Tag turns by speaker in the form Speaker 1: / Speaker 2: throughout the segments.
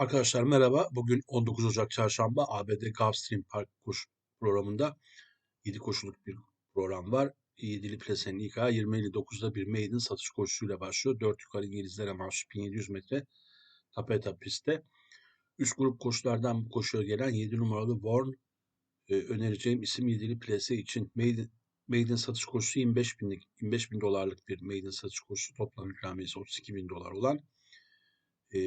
Speaker 1: Arkadaşlar merhaba. Bugün 19 Ocak Çarşamba ABD Gulfstream Park koşu programında 7 koşuluk bir program var. 7'li plasenin ilk ayağı 20.59'da bir maiden satış koşusuyla başlıyor. 4 yukarı İngilizlere mahsus 1700 metre tapeta pistte. Üst grup koşulardan bu koşuya gelen 7 numaralı Warn e, önereceğim isim 7'li plase için maiden, maiden satış koşusu 25 binlik 25 bin dolarlık bir maiden satış koşusu toplam ikramiyesi 32 bin dolar olan e,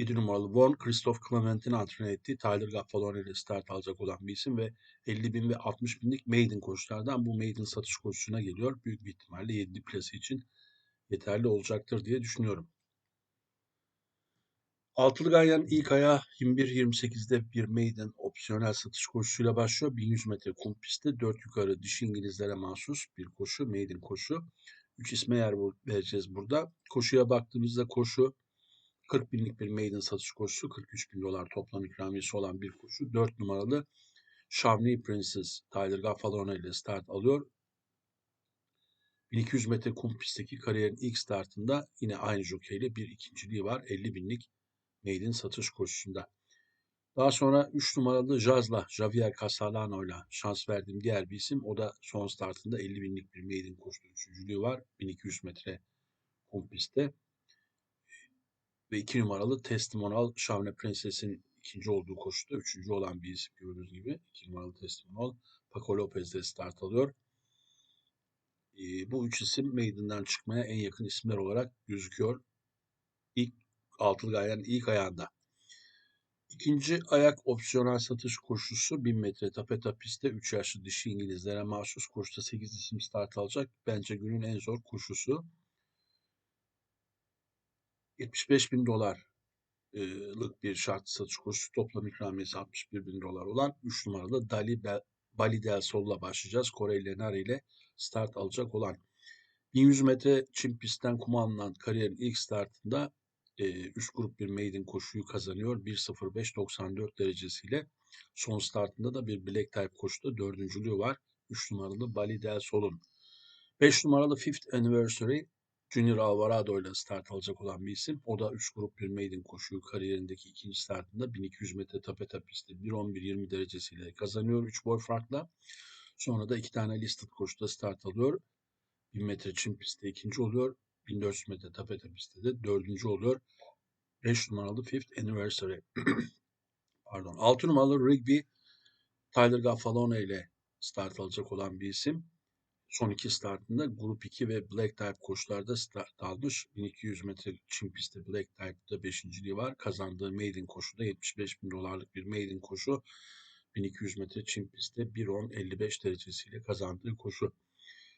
Speaker 1: 7 numaralı Warren, Christoph Clement'in antrenör ettiği Tyler Gaffalone ile start alacak olan bir isim ve 50 bin ve 60 binlik maiden koşulardan bu maiden satış koşusuna geliyor. Büyük bir ihtimalle 7 plası için yeterli olacaktır diye düşünüyorum. Altılı Ganyan ilk ayağı 21-28'de bir maiden opsiyonel satış koşusuyla başlıyor. 1100 metre kum pistte 4 yukarı dişi İngilizlere mahsus bir koşu, maiden koşu. 3 isme yer vereceğiz burada. Koşuya baktığımızda koşu 40 binlik bir maiden satış koşusu 43 bin dolar toplam ikramiyesi olan bir koşu. 4 numaralı Shawnee Princess Tyler Gaffalone ile start alıyor. 1200 metre kum pistteki kariyerin ilk startında yine aynı jokeyle bir ikinciliği var. 50 binlik maiden satış koşusunda. Daha sonra 3 numaralı Jaz'la Javier Casalano ile şans verdiğim diğer bir isim. O da son startında 50 binlik bir maiden koştu. Üçüncülüğü var. 1200 metre kum pistte ve 2 numaralı Testimonal Şavne Prenses'in ikinci olduğu koşuda üçüncü olan bir isim gördüğünüz gibi. 2 numaralı Testimonal Paco Lopez'de start alıyor. E, bu üç isim Maiden'dan çıkmaya en yakın isimler olarak gözüküyor. İlk altılı gayenin ilk ayağında. İkinci ayak opsiyonel satış koşusu 1000 metre tapeta pistte 3 yaşlı dişi İngilizlere mahsus koşuda 8 isim start alacak. Bence günün en zor koşusu. 75 bin dolarlık bir şart satış koşusu toplam ikramiyesi 61 bin dolar olan 3 numaralı Dali Bali Del Sol'la başlayacağız. Kore Lenare ile start alacak olan 1100 metre çim pistten kuma alınan kariyerin ilk startında e, üst grup bir maiden koşuyu kazanıyor. 1.05.94 derecesiyle. Son startında da bir Black Type koşuda dördüncülüğü var. 3 numaralı Bali Del Sol'un. 5 numaralı Fifth Anniversary Junior Alvarado ile start alacak olan bir isim. O da 3 grup bir maiden koşuyu kariyerindeki ikinci startında 1200 metre tapeta pistte 1.11.20 derecesiyle kazanıyor 3 boy farkla. Sonra da iki tane listed koşuda start alıyor. 1000 metre çim pistte ikinci oluyor. 1400 metre tapeta pistte de dördüncü oluyor. 5 numaralı Fifth Anniversary. Pardon. 6 numaralı Rigby Tyler Gaffalone ile start alacak olan bir isim son iki startında Grup 2 ve Black Type koşularda start almış. 1200 metre çim pistte Black Type'da beşinciliği var. Kazandığı maiden koşuda 75 bin dolarlık bir maiden koşu. 1200 metre çim pistte 1.10.55 derecesiyle kazandığı koşu.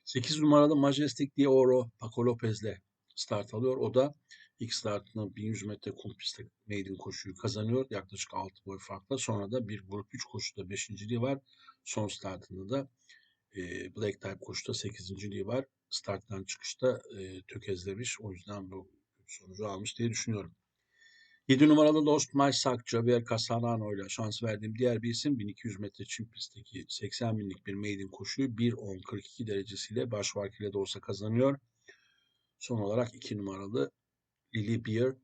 Speaker 1: 8 numaralı Majestic de Oro Paco Lopez'le start alıyor. O da ilk startında 1100 metre kum pistte maiden koşuyu kazanıyor. Yaklaşık 6 boy farkla. Sonra da bir grup 3 koşuda 5.liği var. Son startında da e, Black Type koşuda 8. var. Starttan çıkışta e, tökezlemiş. O yüzden bu sonucu almış diye düşünüyorum. 7 numaralı Lost My Sack Javier Casalano ile şans verdiğim diğer bir isim 1200 metre çim pistteki 80 binlik bir maiden koşuyu 1.10.42 derecesiyle baş farkıyla da olsa kazanıyor. Son olarak 2 numaralı Lily Beer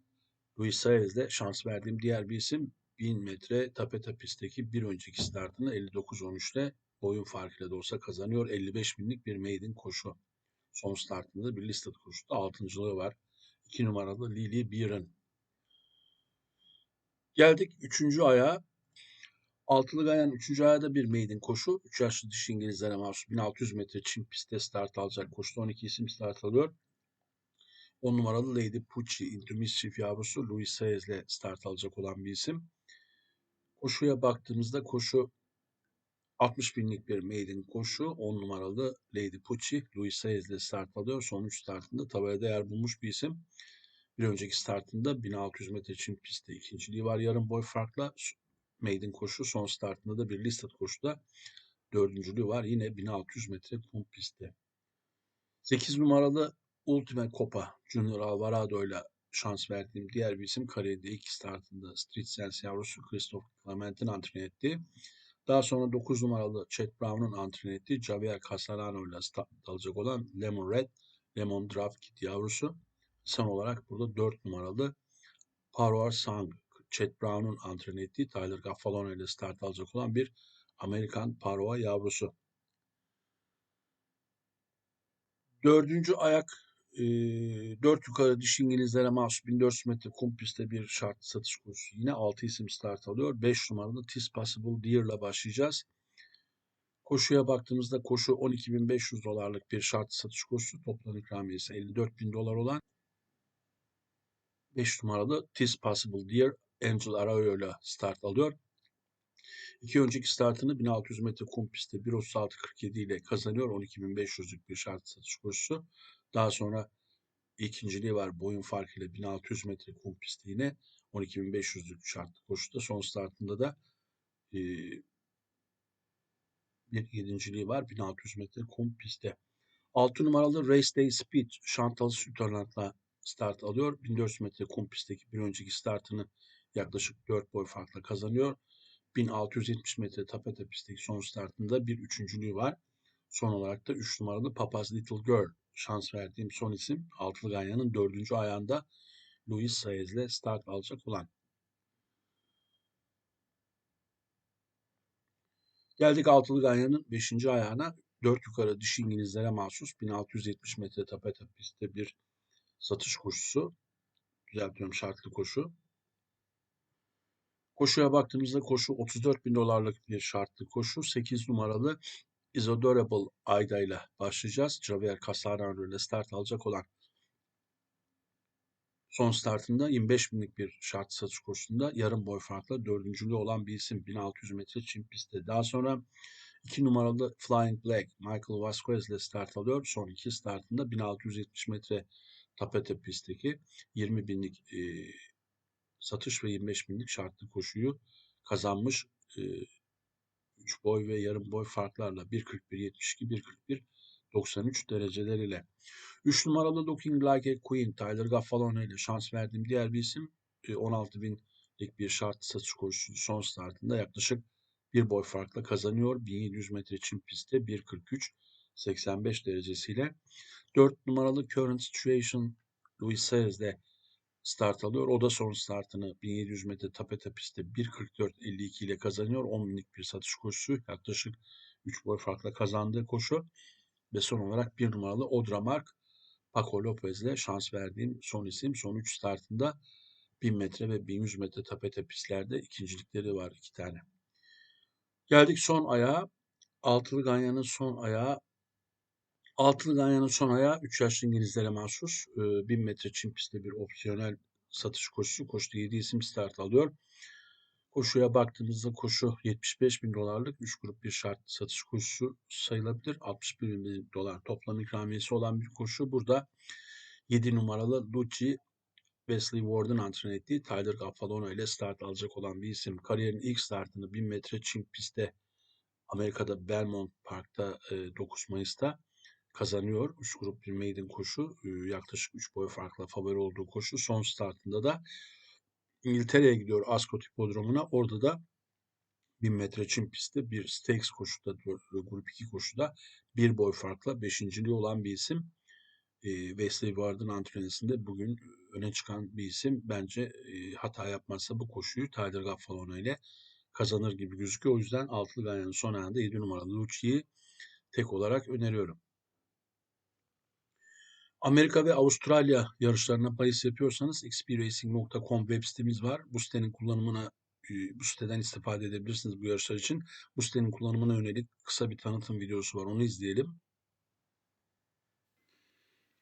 Speaker 1: Luis Saez ile şans verdiğim diğer bir isim 1000 metre tapeta pistteki bir önceki startını 59.13'te boyun farkıyla da olsa kazanıyor. 55 binlik bir maiden koşu. Son startında bir listed koşuda altıncılığı var. 2 numaralı Lily Beeren. Geldik 3. aya. Altılı Gayan 3. ayda bir maiden koşu. 3 yaşlı dişi İngilizlere mahsus 1600 metre çim pistte start alacak koşuda 12 isim start alıyor. 10 numaralı Lady Pucci Into Mischief yavrusu Louis Saez ile start alacak olan bir isim. Koşuya baktığımızda koşu 60 binlik bir maiden koşu 10 numaralı Lady Pucci Louis Saez ile start alıyor. Son 3 startında tabelada yer bulmuş bir isim. Bir önceki startında 1600 metre çim pistte ikinciliği var yarım boy farkla. Maiden koşu son startında da bir listed koşuda dördüncülüğü var. Yine 1600 metre kum pistte. 8 numaralı Ultimate Copa Junior Alvarado ile şans verdiğim diğer bir isim kariyerinde ilk startında Street Sense yavrusu Christoph Clement'in antrenör ettiği daha sonra 9 numaralı Chet Brown'un antrenör ettiği Javier Casalano ile alacak olan Lemon Red, Lemon Draft Kit yavrusu. Son olarak burada 4 numaralı Parvar Sang Chet Brown'un antren ettiği Tyler Gaffalone ile start alacak olan bir Amerikan Parova yavrusu. Dördüncü ayak e, dört yukarı diş İngilizlere mahsus 1400 metre kum pistte bir şartlı satış kursu. Yine 6 isim start alıyor. 5 numaralı Tis Possible Deer'la başlayacağız. Koşuya baktığımızda koşu 12.500 dolarlık bir şartlı satış kursu. Toplam ikramiyesi 54.000 dolar olan 5 numaralı Tis Possible Deer Angel Arroyo ile start alıyor. İki önceki startını 1600 metre kum pistte 1.36.47 ile kazanıyor. 12.500'lük bir şart satış koşusu. Daha sonra ikinciliği var boyun farkıyla 1600 metre kum pistte yine 12.500'lük şartlı koşuda. Son startında da e, bir yedinciliği var 1600 metre kum pistte. 6 numaralı Race Day Speed Şantalı Sütterland'la start alıyor. 1400 metre kum pistteki bir önceki startını yaklaşık 4 boy farkla kazanıyor. 1670 metre tapete pistteki son startında bir üçüncülüğü var. Son olarak da 3 numaralı Papaz Little Girl şans verdiğim son isim Altılı Ganyan'ın dördüncü ayağında Luis Saez'le start alacak olan. Geldik Altılı Ganyan'ın 5. ayağına. 4 yukarı dişi İngilizlere mahsus 1670 metre tapete pistte bir satış koşusu. Düzeltiyorum şartlı koşu. Koşuya baktığımızda koşu 34 bin dolarlık bir şartlı koşu. 8 numaralı Isodorable Ayda ile başlayacağız. Javier Casarano ile start alacak olan son startında 25 binlik bir şart satış koşusunda yarım boy farkla dördüncülüğü olan bir isim 1600 metre çim pistte. Daha sonra 2 numaralı Flying Black Michael Vasquez ile start alıyor. Son iki startında 1670 metre tapete pistteki 20 binlik e, satış ve 25 binlik şartlı koşuyu kazanmış. E, 3 boy ve yarım boy farklarla 1.41.72, 1.41 93 dereceler 3 numaralı Looking Like a Queen Tyler Gaffalone ile şans verdiğim diğer bir isim 16 binlik bir şartlı satış koşusu son startında yaklaşık bir boy farkla kazanıyor. 1700 metre çim pistte 1.43 85 derecesiyle. 4 numaralı Current Situation Luis Saez de start alıyor. O da son startını 1700 metre tapete pistte 1.44.52 ile kazanıyor. 10 binlik bir satış koşusu. Yaklaşık 3 boy farkla kazandığı koşu. Ve son olarak bir numaralı Odra Mark Paco Lopez ile şans verdiğim son isim. Son 3 startında 1000 metre ve 1100 metre tapete pistlerde ikincilikleri var iki tane. Geldik son ayağa. Altılı Ganyan'ın son ayağı Altılı Ganyan'ın son ayağı 3 yaşlı İngilizlere mahsus. 1000 metre çim pistte bir opsiyonel satış koşusu. Koştu 7 isim start alıyor. Koşuya baktığımızda koşu 75 bin dolarlık 3 grup bir şart satış koşusu sayılabilir. 61 bin dolar toplam ikramiyesi olan bir koşu. Burada 7 numaralı Lucci Wesley Ward'ın antren ettiği Tyler Gaffalone ile start alacak olan bir isim. Kariyerin ilk startını 1000 metre çim pistte Amerika'da Belmont Park'ta 9 Mayıs'ta kazanıyor. 3 grup bir maiden koşu. Yaklaşık 3 boy farkla favori olduğu koşu. Son startında da İngiltere'ye gidiyor Ascot Hipodromu'na. Orada da 1000 metre çim pistte bir stakes koşuda, grup 2 koşuda bir boy farkla beşinciliği olan bir isim. E, Wesley Ward'ın antrenesinde bugün öne çıkan bir isim. Bence e, hata yapmazsa bu koşuyu Tyler Gaffalone ile kazanır gibi gözüküyor. O yüzden altılı ganyanın son ayında 7 numaralı Lucci'yi tek olarak öneriyorum. Amerika ve Avustralya yarışlarına bahis yapıyorsanız xpracing.com web sitemiz var. Bu sitenin kullanımına bu siteden istifade edebilirsiniz bu yarışlar için. Bu sitenin kullanımına yönelik kısa bir tanıtım videosu var. Onu izleyelim.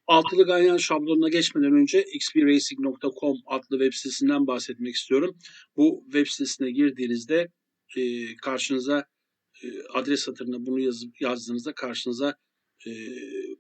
Speaker 1: Altılı Ganyan şablonuna geçmeden önce xpracing.com adlı web sitesinden bahsetmek istiyorum. Bu web sitesine girdiğinizde e, karşınıza e, adres satırına bunu yazıp yazdığınızda karşınıza e,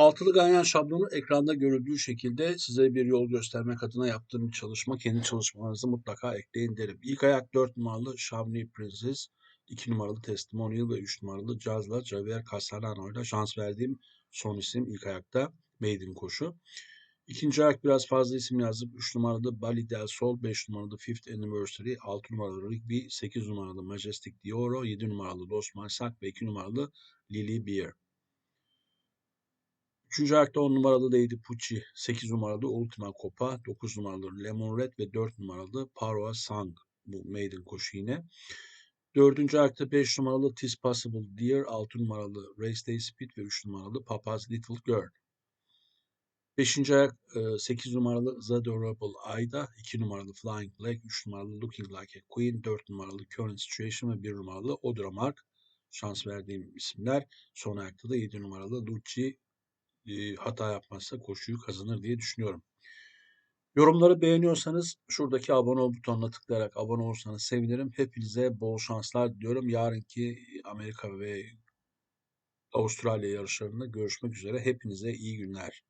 Speaker 1: Altılı ganyan şablonu ekranda görüldüğü şekilde size bir yol göstermek adına yaptığım çalışma. Kendi çalışmalarınızı mutlaka ekleyin derim. İlk ayak 4 numaralı Chavny Princess, 2 numaralı Testimonial ve 3 numaralı Cazla Javier Castellano ile şans verdiğim son isim ilk ayakta Maiden koşu. İkinci ayak biraz fazla isim yazıp 3 numaralı Bali Del Sol, 5 numaralı Fifth Anniversary, 6 numaralı Rigby, 8 numaralı Majestic Dioro, 7 numaralı Dos Marsac ve 2 numaralı Lily Beer. Üçüncü ayakta 10 numaralı Lady Pucci, 8 numaralı Ultima Copa, 9 numaralı Lemon Red ve 4 numaralı Paroa Sang. Bu maiden koşu yine. Dördüncü ayakta 5 numaralı Tis Possible Deer, 6 numaralı Race Day Speed ve 3 numaralı Papa's Little Girl. Beşinci ayak 8 numaralı The Adorable Aida, 2 numaralı Flying Black, 3 numaralı Looking Like a Queen, 4 numaralı Current Situation ve 1 numaralı Odra Mark. Şans verdiğim isimler. Son ayakta da 7 numaralı Lucci e, hata yapmazsa koşuyu kazanır diye düşünüyorum. Yorumları beğeniyorsanız şuradaki abone ol butonuna tıklayarak abone olursanız sevinirim. Hepinize bol şanslar diliyorum. Yarınki Amerika ve Avustralya yarışlarında görüşmek üzere. Hepinize iyi günler.